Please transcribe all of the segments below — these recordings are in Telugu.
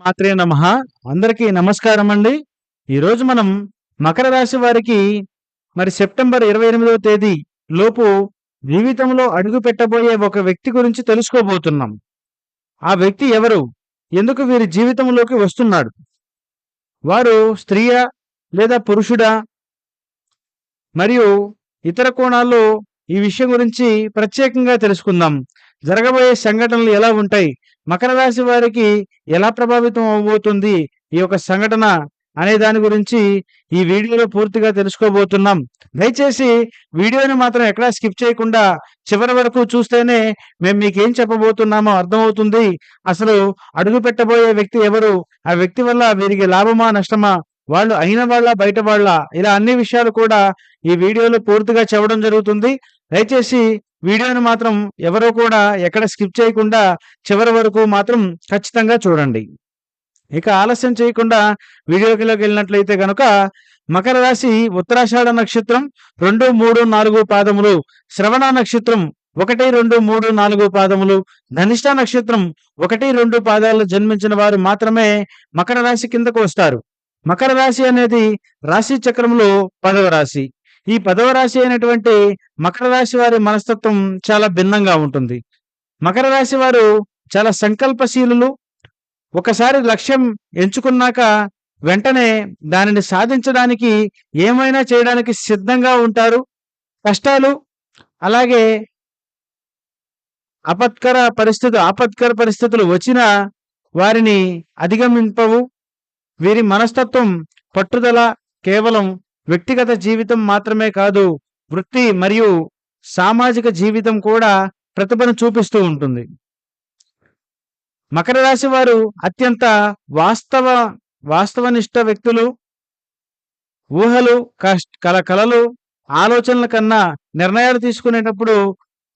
మాత్రే నమ. అందరికీ నమస్కారం అండి ఈరోజు మనం మకర రాశి వారికి మరి సెప్టెంబర్ ఇరవై ఎనిమిదవ తేదీ లోపు జీవితంలో అడుగు పెట్టబోయే ఒక వ్యక్తి గురించి తెలుసుకోబోతున్నాం. ఆ వ్యక్తి ఎవరు? ఎందుకు వీరి జీవితంలోకి వస్తున్నాడు? వారు స్త్రీయా లేదా పురుషుడా? మరియు ఇతర కోణాల్లో ఈ విషయం గురించి ప్రత్యేకంగా తెలుసుకుందాం. జరగబోయే సంఘటనలు ఎలా ఉంటాయి? మకర రాశి వారికి ఎలా ప్రభావితం అవబోతుంది ఈ యొక్క సంఘటన అనే దాని గురించి ఈ వీడియోలో పూర్తిగా తెలుసుకోబోతున్నాం. దయచేసి వీడియోని మాత్రం ఎక్కడా స్కిప్ చేయకుండా చివరి వరకు చూస్తేనే మేము మీకు ఏం చెప్పబోతున్నామో అర్థమవుతుంది. అసలు అడుగు పెట్టబోయే వ్యక్తి ఎవరు? ఆ వ్యక్తి వల్ల వీరికి లాభమా నష్టమా? వాళ్ళు అయిన వాళ్ళ బయట వాళ్ళ? ఇలా అన్ని విషయాలు కూడా ఈ వీడియోలో పూర్తిగా చెప్పడం జరుగుతుంది. దయచేసి వీడియోను మాత్రం ఎవరో కూడా ఎక్కడ స్కిప్ చేయకుండా చివరి వరకు మాత్రం ఖచ్చితంగా చూడండి. ఇక ఆలస్యం చేయకుండా వీడియోకిలోకి వెళ్ళినట్లయితే గనుక మకర రాశి ఉత్తరాషాఢ నక్షత్రం రెండు మూడు నాలుగు పాదములు శ్రవణ నక్షత్రం ఒకటి రెండు మూడు నాలుగు పాదములు ధనిష్ట నక్షత్రం ఒకటి రెండు పాదాలు జన్మించిన వారు మాత్రమే మకర రాశి కిందకు వస్తారు. మకర రాశి అనేది రాశి చక్రంలో పదవ రాశి. ఈ పదవ రాశి అయినటువంటి మకర రాశి వారి మనస్తత్వం చాలా భిన్నంగా ఉంటుంది. మకర రాశి వారు చాలా సంకల్పశీలులు. ఒకసారి లక్ష్యం ఎంచుకున్నాక వెంటనే దానిని సాధించడానికి ఏమైనా చేయడానికి సిద్ధంగా ఉంటారు. కష్టాలు అలాగే అపత్కర పరిస్థితి ఆపత్కర పరిస్థితులు వచ్చినా వారిని అధిగమింపవు. వీరి మనస్తత్వం పట్టుదల కేవలం వ్యక్తిగత జీవితం మాత్రమే కాదు వృత్తి మరియు సామాజిక జీవితం కూడా ప్రతిభను చూపిస్తూ ఉంటుంది. మకర రాశి వారు అత్యంత వాస్తవ వాస్తవనిష్ట వ్యక్తులు. ఊహలు కల కళలు ఆలోచనల కన్నా నిర్ణయాలు తీసుకునేటప్పుడు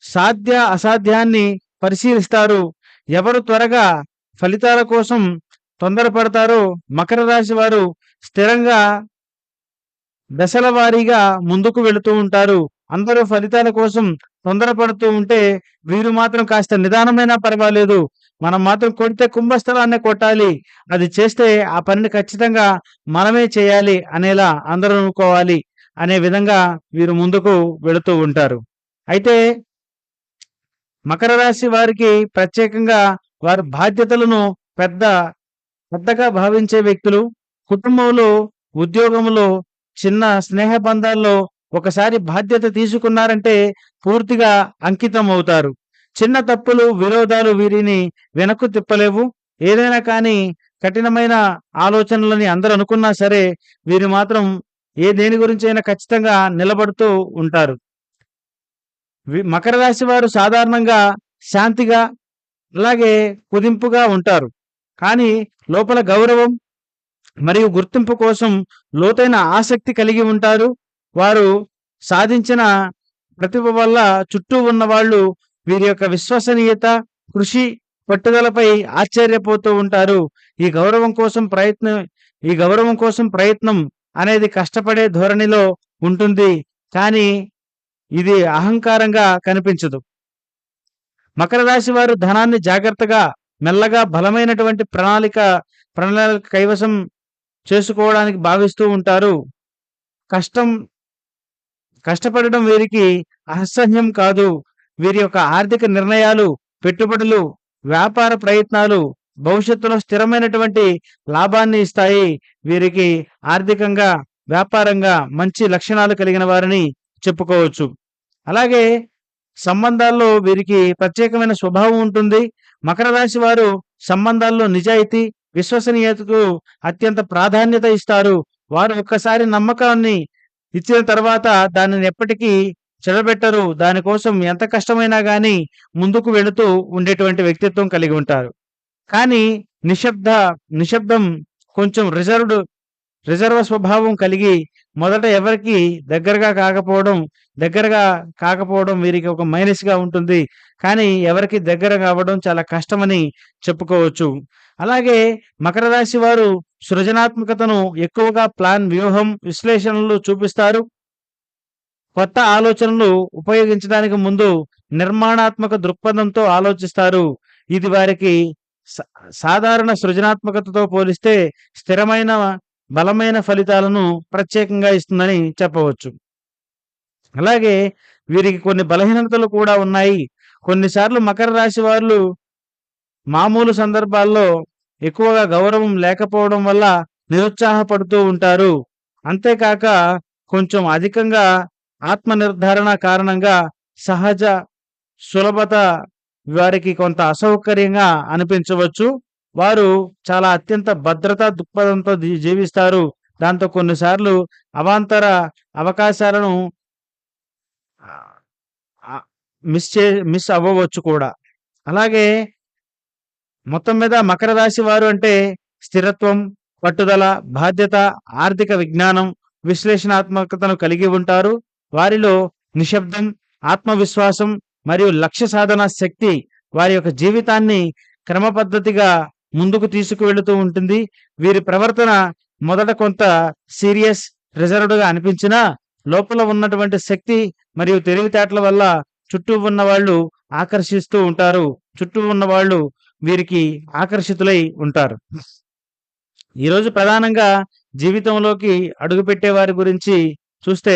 సాధ్య అసాధ్యాన్ని పరిశీలిస్తారు. ఎవరు త్వరగా ఫలితాల కోసం తొందరపడతారో మకర రాశి వారు స్థిరంగా దశల వారీగా ముందుకు వెళుతూ ఉంటారు. అందరూ ఫలితాల కోసం తొందరపడుతూ ఉంటే వీరు మాత్రం కాస్త నిదానమైనా పర్వాలేదు. మనం మాత్రం కొడితే కుంభస్థలాన్ని కొట్టాలి. అది చేస్తే ఆ పనిని ఖచ్చితంగా మనమే చేయాలి అనేలా అందరూ అనుకోవాలి అనే విధంగా వీరు ముందుకు వెళుతూ ఉంటారు. అయితే మకర రాశి వారికి ప్రత్యేకంగా వారి బాధ్యతలను పెద్ద పెద్దగా భావించే వ్యక్తులు కుటుంబంలో ఉద్యోగంలో చిన్న స్నేహ బంధాల్లో ఒకసారి బాధ్యత తీసుకున్నారంటే పూర్తిగా అంకితం అవుతారు చిన్న తప్పులు విరోధాలు వీరిని వెనక్కు తిప్పలేవు. ఏదైనా కానీ కఠినమైన ఆలోచనలని అందరూ అనుకున్నా సరే వీరు మాత్రం ఏ దేని గురించి అయినా ఖచ్చితంగా నిలబడుతూ ఉంటారు. మకర రాశి వారు సాధారణంగా శాంతిగా అలాగే కుదింపుగా ఉంటారు. కానీ లోపల గౌరవం మరియు గుర్తింపు కోసం లోతైన ఆసక్తి కలిగి ఉంటారు. వారు సాధించిన ప్రతిభ వల్ల చుట్టూ ఉన్న వాళ్ళు వీరి యొక్క విశ్వసనీయత కృషి పట్టుదలపై ఆశ్చర్యపోతూ ఉంటారు. ఈ గౌరవం కోసం ప్రయత్నం ఈ గౌరవం కోసం ప్రయత్నం అనేది కష్టపడే ధోరణిలో ఉంటుంది. కానీ ఇది అహంకారంగా కనిపించదు. మకర రాశి వారు ధనాన్ని జాగ్రత్తగా మెల్లగా బలమైనటువంటి ప్రణాళిక ప్రణాళిక కైవసం చేసుకోవడానికి భావిస్తూ ఉంటారు. కష్టం కష్టపడడం వీరికి అసహ్యం కాదు. వీరి యొక్క ఆర్థిక నిర్ణయాలు పెట్టుబడులు వ్యాపార ప్రయత్నాలు భవిష్యత్తులో స్థిరమైనటువంటి లాభాన్ని ఇస్తాయి. వీరికి ఆర్థికంగా వ్యాపారంగా మంచి లక్షణాలు కలిగిన వారిని చెప్పుకోవచ్చు. అలాగే సంబంధాల్లో వీరికి ప్రత్యేకమైన స్వభావం ఉంటుంది. మకర రాశి వారు సంబంధాల్లో నిజాయితీ విశ్వసనీయతకు అత్యంత ప్రాధాన్యత ఇస్తారు. వారు ఒక్కసారి నమ్మకాన్ని ఇచ్చిన తర్వాత దానిని ఎప్పటికీ చెడబెట్టరు. దానికోసం ఎంత కష్టమైనా కానీ ముందుకు వెళుతూ ఉండేటువంటి వ్యక్తిత్వం కలిగి ఉంటారు. కానీ నిశ్శబ్ద నిశ్శబ్దం కొంచెం రిజర్వ్డ్ రిజర్వ స్వభావం కలిగి మొదట ఎవరికి దగ్గరగా కాకపోవడం దగ్గరగా కాకపోవడం వీరికి ఒక మైనస్గా ఉంటుంది. కానీ ఎవరికి దగ్గర కావడం చాలా కష్టమని చెప్పుకోవచ్చు. అలాగే మకర రాశి వారు సృజనాత్మకతను ఎక్కువగా ప్లాన్ వ్యూహం విశ్లేషణలు చూపిస్తారు. కొత్త ఆలోచనలు ఉపయోగించడానికి ముందు నిర్మాణాత్మక దృక్పథంతో ఆలోచిస్తారు. ఇది వారికి సాధారణ సృజనాత్మకతతో పోలిస్తే స్థిరమైన, బలమైన ఫలితాలను ప్రత్యేకంగా ఇస్తుందని చెప్పవచ్చు. అలాగే వీరికి కొన్ని బలహీనతలు కూడా ఉన్నాయి. కొన్నిసార్లు మకర రాశి వాళ్ళు మామూలు సందర్భాల్లో ఎక్కువగా గౌరవం లేకపోవడం వల్ల నిరుత్సాహపడుతూ ఉంటారు. అంతేకాక కొంచెం అధికంగా ఆత్మనిర్ధారణ కారణంగా సహజ సులభత వారికి కొంత అసౌకర్యంగా అనిపించవచ్చు. వారు చాలా అత్యంత భద్రతా దృక్పథంతో జీ జీవిస్తారు. దాంతో కొన్నిసార్లు అవాంతర అవకాశాలను మిస్ చే మిస్ అవ్వవచ్చు కూడా. అలాగే మొత్తం మీద మకర రాశి వారు అంటే స్థిరత్వం, పట్టుదల, బాధ్యత, ఆర్థిక విజ్ఞానం, విశ్లేషణాత్మకతను కలిగి ఉంటారు. వారిలో నిశ్శబ్దం, ఆత్మవిశ్వాసం మరియు లక్ష్య సాధన శక్తి వారి యొక్క జీవితాన్ని క్రమపద్ధతిగా ముందుకు తీసుకువెళుతూ ఉంటుంది. వీరి ప్రవర్తన మొదట కొంత సీరియస్, రిజర్వ్డ్‌గా అనిపించినా లోపల ఉన్నటువంటి శక్తి మరియు తెలివితేటల వల్ల చుట్టూ ఉన్నవాళ్ళు ఆకర్షిస్తూ ఉంటారు. చుట్టూ ఉన్నవాళ్ళు వీరికి ఆకర్షితులై ఉంటారు. ఈరోజు ప్రధానంగా జీవితంలోకి అడుగుపెట్టే వారి గురించి చూస్తే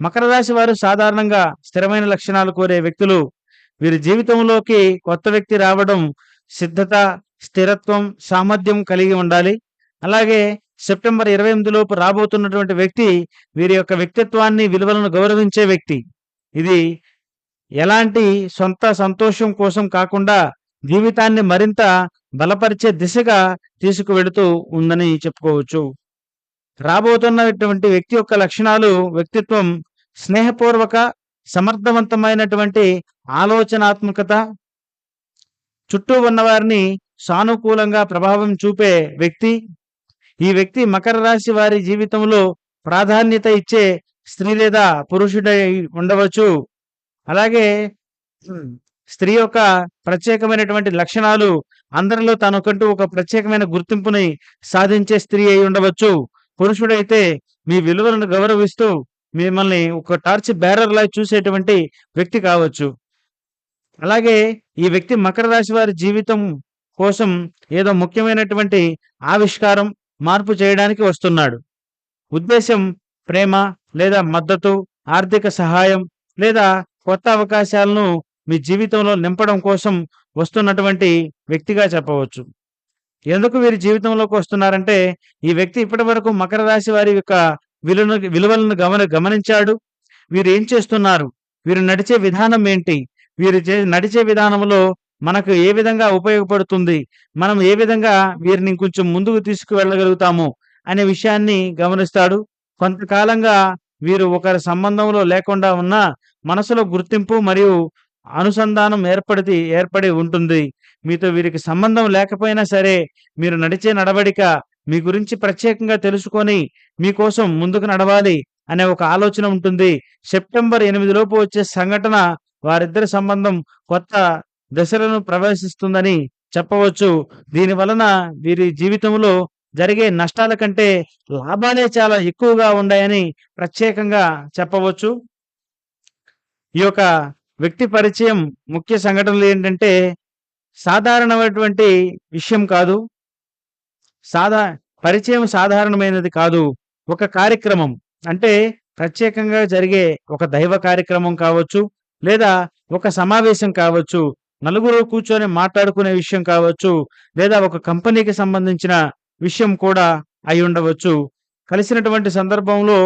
మకర రాశి వారు సాధారణంగా స్థిరమైన లక్షణాలు కోరే వ్యక్తులు. వీరి జీవితంలోకి కొత్త వ్యక్తి రావడం సిద్ధత, స్థిరత్వం, సామర్థ్యం కలిగి ఉండాలి. అలాగే సెప్టెంబర్ 28 లోపు రాబోతున్నటువంటి వ్యక్తి వీరి యొక్క వ్యక్తిత్వాన్ని, విలువలను గౌరవించే వ్యక్తి. ఇది ఎలాంటి సొంత సంతోషం కోసం కాకుండా జీవితాన్ని మరింత బలపరిచే దిశగా తీసుకువెడుతూ ఉందని చెప్పుకోవచ్చు. రాబోతున్నటువంటి వ్యక్తి యొక్క లక్షణాలు వ్యక్తిత్వం స్నేహపూర్వక, సమర్థవంతమైనటువంటి ఆలోచనాత్మకత. చుట్టూ ఉన్నవారిని సానుకూలంగా ప్రభావం చూపే వ్యక్తి. ఈ వ్యక్తి మకర రాశి వారి జీవితంలో ప్రాధాన్యత ఇచ్చే స్త్రీ లేదా పురుషుడై ఉండవచ్చు. అలాగే స్త్రీ యొక్క ప్రత్యేకమైనటువంటి లక్షణాలు అందరిలో తనకంటూ ఒక ప్రత్యేకమైన గుర్తింపుని సాధించే స్త్రీ అయి ఉండవచ్చు. పురుషుడైతే మీ విలువలను గౌరవిస్తూ మిమ్మల్ని ఒక టార్చ్ బేరర్‌లా చూసేటువంటి వ్యక్తి కావచ్చు. అలాగే ఈ వ్యక్తి మకర రాశి వారి జీవితం కోసం ఏదో ముఖ్యమైనటువంటి ఆవిష్కారం, మార్పు చేయడానికి వస్తున్నాడు. ఉద్దేశం ప్రేమ లేదా మద్దతు, ఆర్థిక సహాయం లేదా కొత్త అవకాశాలను మీ జీవితంలో నింపడం కోసం వస్తున్నటువంటి వ్యక్తిగా చెప్పవచ్చు. ఎందుకు వీరి జీవితంలోకి వస్తున్నారంటే ఈ వ్యక్తి ఇప్పటివరకు మకర రాశి వారి యొక్క విలువను విలువలను గమన గమనించాడు. వీరు ఏం చేస్తున్నారు? వీరు నడిచే విధానం ఏంటి? వీరు చే నడిచే విధానంలో మనకు ఏ విధంగా ఉపయోగపడుతుంది? మనం ఏ విధంగా వీరిని కొంచెం ముందుకు తీసుకువెళ్ళగలుగుతాము అనే విషయాన్ని గమనిస్తాడు. కొంతకాలంగా వీరు ఒకరి సంబంధంలో లేకుండా ఉన్న మనసులో గుర్తింపు మరియు అనుసంధానం ఏర్పడి ఏర్పడి ఉంటుంది. మీతో వీరికి సంబంధం లేకపోయినా సరే మీరు నడిచే నడవడిక మీ గురించి ప్రత్యేకంగా తెలుసుకొని మీకోసం ముందుకు నడవాలి అనే ఒక ఆలోచన ఉంటుంది. సెప్టెంబర్ ఎనిమిది లోపు వచ్చే సంఘటన వారిద్దరి సంబంధం కొత్త దశలను ప్రవేశిస్తుందని చెప్పవచ్చు. దీని వలన వీరి జీవితంలో జరిగే నష్టాల కంటే లాభాలే చాలా ఎక్కువగా ఉన్నాయని ప్రత్యేకంగా చెప్పవచ్చు. ఈ యొక్క వ్యక్తి పరిచయం ముఖ్య సంఘటనలు ఏంటంటే సాధారణమైనటువంటి విషయం కాదు. సాధా పరిచయం సాధారణమైనది కాదు. ఒక కార్యక్రమం అంటే ప్రత్యేకంగా జరిగే ఒక దైవ కార్యక్రమం కావచ్చు. లేదా ఒక సమావేశం కావచ్చు. నలుగురు కూర్చొని మాట్లాడుకునే విషయం కావచ్చు. లేదా ఒక కంపెనీకి సంబంధించిన విషయం కూడా అయి ఉండవచ్చు కలిసినటువంటి సందర్భంలో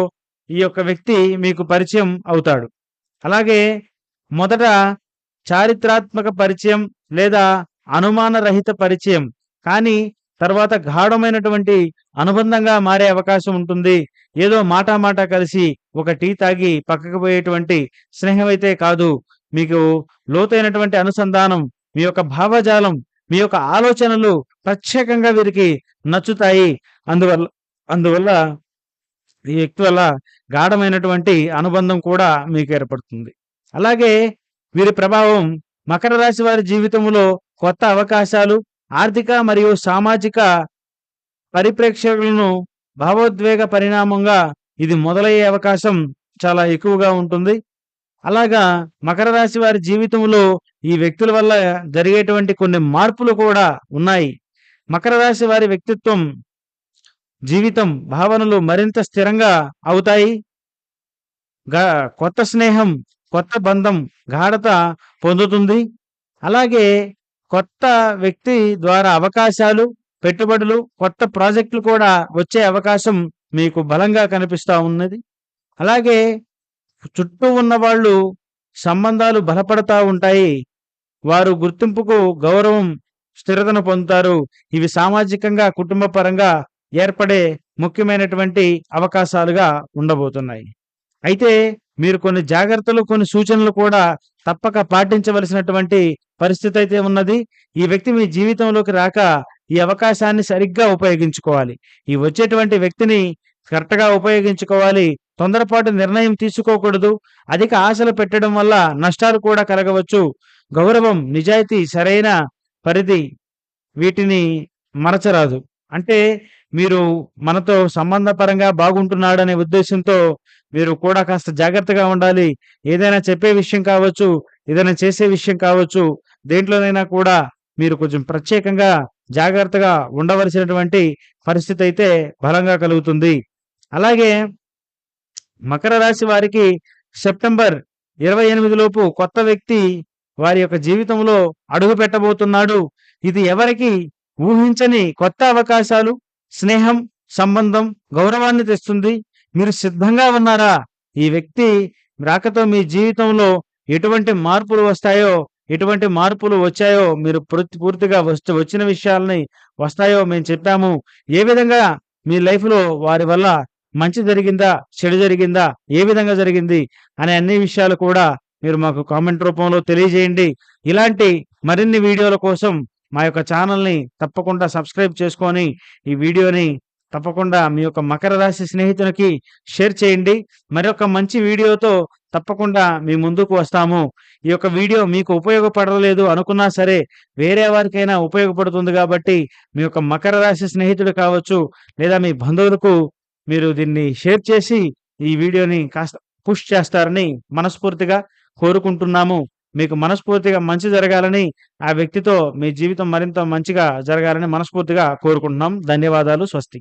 ఈ యొక్క వ్యక్తి మీకు పరిచయం అవుతాడు. అలాగే మొదట చారిత్రాత్మక పరిచయం లేదా అనుమానరహిత పరిచయం. కానీ తర్వాత గాఢమైనటువంటి అనుబంధంగా మారే అవకాశం ఉంటుంది. ఏదో మాటా మాట కలిసి ఒక టీ తాగి పక్కకు పోయేటువంటి స్నేహం అయితే కాదు. మీకు లోతైనటువంటి అనుసంధానం, మీ యొక్క భావజాలం, మీ యొక్క ఆలోచనలు ప్రత్యేకంగా వీరికి నచ్చుతాయి. అందువల్ల అందువల్ల ఈ వ్యక్తి వల్ల గాఢమైనటువంటి అనుబంధం కూడా మీకు ఏర్పడుతుంది. అలాగే వీరి ప్రభావం మకర రాశి వారి జీవితంలో కొత్త అవకాశాలు, ఆర్థిక మరియు సామాజిక పరిప్రేక్షకులను భావోద్వేగ పరిణామంగా ఇది మొదలయ్యే అవకాశం చాలా ఎక్కువగా ఉంటుంది. అలాగా మకర రాశి వారి జీవితంలో ఈ వ్యక్తుల వల్ల జరిగేటువంటి కొన్ని మార్పులు కూడా ఉన్నాయి. మకర రాశి వారి వ్యక్తిత్వం జీవితం భావనలు మరింత స్థిరంగా అవుతాయి. గా- కొత్త స్నేహం కొత్త బంధం గాఢత పొందుతుంది. అలాగే కొత్త వ్యక్తి ద్వారా అవకాశాలు పెట్టుబడులు కొత్త ప్రాజెక్టులు కూడా వచ్చే అవకాశం మీకు బలంగా కనిపిస్తూ ఉన్నది. అలాగే చుట్టూ ఉన్న వాళ్ళు సంబంధాలు బలపడతా ఉంటాయి. వారు గుర్తింపుకు గౌరవం స్థిరతను పొందుతారు. ఇవి సామాజికంగా కుటుంబ పరంగా ఏర్పడే ముఖ్యమైనటువంటి అవకాశాలుగా ఉండబోతున్నాయి. అయితే మీరు కొన్ని జాగ్రత్తలు కొన్ని సూచనలు కూడా తప్పక పాటించవలసినటువంటి పరిస్థితి అయితే ఉన్నది. ఈ వ్యక్తి మీ జీవితంలోకి రాక ఈ అవకాశాన్ని సరిగ్గా ఉపయోగించుకోవాలి. ఈ వచ్చేటువంటి వ్యక్తిని కరెక్ట్గా ఉపయోగించుకోవాలి. తొందరపాటు నిర్ణయం తీసుకోకూడదు. అధిక ఆశలు పెట్టడం వల్ల నష్టాలు కూడా కలగవచ్చు. గౌరవం నిజాయితీ సరైన పరిధి వీటిని మరచరాదు. అంటే మీరు మనతో సంబంధపరంగా బాగుంటున్నాడనే ఉద్దేశంతో మీరు కూడా కాస్త జాగ్రత్తగా ఉండాలి. ఏదైనా చెప్పే విషయం కావచ్చు ఏదైనా చేసే విషయం కావచ్చు దేంట్లోనైనా కూడా మీరు కొంచెం ప్రత్యేకంగా జాగ్రత్తగా ఉండవలసినటువంటి పరిస్థితి అయితే బలంగా కలుగుతుంది. అలాగే మకర రాశి వారికి సెప్టెంబర్ ఇరవై ఎనిమిది లోపు కొత్త వ్యక్తి వారి యొక్క జీవితంలో అడుగు పెట్టబోతున్నాడు. ఇది ఎవరికి ఊహించని కొత్త అవకాశాలు స్నేహం సంబంధం గౌరవాన్ని తెస్తుంది. మీరు సిద్ధంగా ఉన్నారా? ఈ వ్యక్తి రాకతో మీ జీవితంలో ఎటువంటి మార్పులు వస్తాయో ఎటువంటి మార్పులు వచ్చాయో మీరు పూర్తి పూర్తిగా వస్తు వచ్చిన విషయాలని వస్తాయో మేము చెప్పాము. ఏ విధంగా మీ లైఫ్లో వారి వల్ల మంచి జరిగిందా చెడు జరిగిందా ఏ విధంగా జరిగింది అనే అన్ని విషయాలు కూడా మీరు మాకు కామెంట్ రూపంలో తెలియజేయండి. ఇలాంటి మరిన్ని వీడియోల కోసం మా యొక్క ఛానల్ని తప్పకుండా సబ్స్క్రైబ్ చేసుకొని ఈ వీడియోని తప్పకుండా మీ యొక్క మకర రాశి స్నేహితునికి షేర్ చేయండి. మరొక మంచి వీడియోతో తప్పకుండా మీ ముందుకు వస్తాము. ఈ యొక్క వీడియో మీకు ఉపయోగపడలేదు అనుకున్నా సరే వేరే వారికైనా ఉపయోగపడుతుంది కాబట్టి మీ యొక్క మకర రాశి స్నేహితుడు కావచ్చు లేదా మీ బంధువులకు మీరు దీన్ని షేర్ చేసి ఈ వీడియోని కాస్త పుష్ చేస్తారని మనస్ఫూర్తిగా కోరుకుంటున్నాము. మీకు మనస్ఫూర్తిగా మంచి జరగాలని ఆ వ్యక్తితో మీ జీవితం మరింత మంచిగా జరగాలని మనస్ఫూర్తిగా కోరుకుంటున్నాం. ధన్యవాదాలు. స్వస్తి.